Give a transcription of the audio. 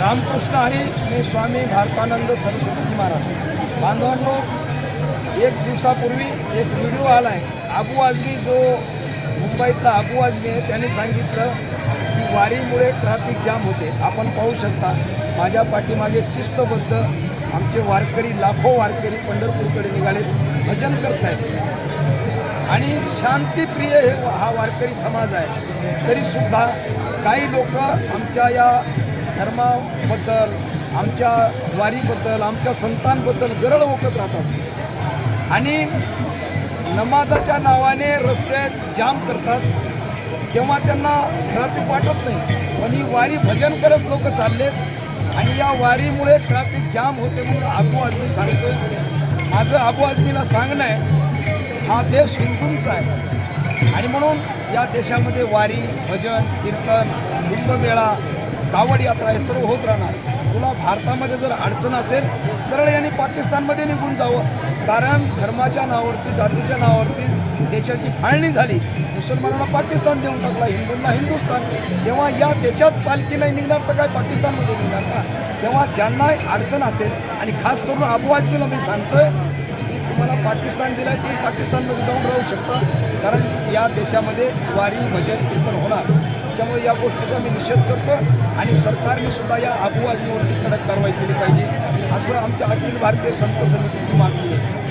रामकृष्ण हरी मी स्वामी भारतानंद सरस्वती महाराज. बांधवांनो एक दिवसापूर्वी एक व्हिडिओ आला आहे अबू आजमी जो मुंबईतला अबू आजमी आहे त्याने सांगितलं की वारीमुळे ट्रॅफिक जाम होते. आपण पाहू शकता माझ्या पाठीमागे शिस्तबद्ध आमचे वारकरी लाखो वारकरी पंढरपूरकडे निघाले भजन करत आहेत आणि शांतिप्रिय हे हा वारकरी समाज आहे. तरीसुद्धा काही लोक आमच्या या धर्माबद्दल आमच्या वारीबद्दल आमच्या संतांबद्दल गरळ ओकत राहतात. आणि नमाजाच्या नावाने रस्ते जाम करतात. तेव्हा त्यांना ट्रॅफिक वाटत नाही. पण ही वारी भजन करत लोक चाललेत. आणि या वारीमुळे ट्रॅफिक जाम होते म्हणून आबू आझमी सांगतोय. माझं आबू आझमीला सांगणं आहे हा देश हिंदूंचा आहे. आणि म्हणून या देशामध्ये वारी भजन कीर्तन कुंभमेळा कावड यात्रा हे सर्व होत राहणार. तुला भारतामध्ये जर अडचण असेल सरळ यांनी पाकिस्तानमध्ये निघून जावं. कारण धर्माच्या नावावरती जातीच्या नावावरती देशाची फाळणी झाली. मुसलमानांना पाकिस्तान देऊन टाकला हिंदूंना हिंदुस्थान. तेव्हा या देशात पालखी नाही निघणार तर काय पाकिस्तानमध्ये निघणार का तेव्हा ज्यांना अडचण असेल आणि खास करून अबू आजमीला मी सांगतोय तुम्हाला पाकिस्तान दिलं की पाकिस्तानमध्ये जाऊन राहू शकता. कारण या देशामध्ये वारी भजन कीर्तन होणार. त्यामुळे या गोष्टीचा मी निषेध करतो आणि सरकारने सुद्धा या अबू कडक कारवाई केली पाहिजे असं आमच्या अखिल भारतीय संत समितीची मागणी आहे.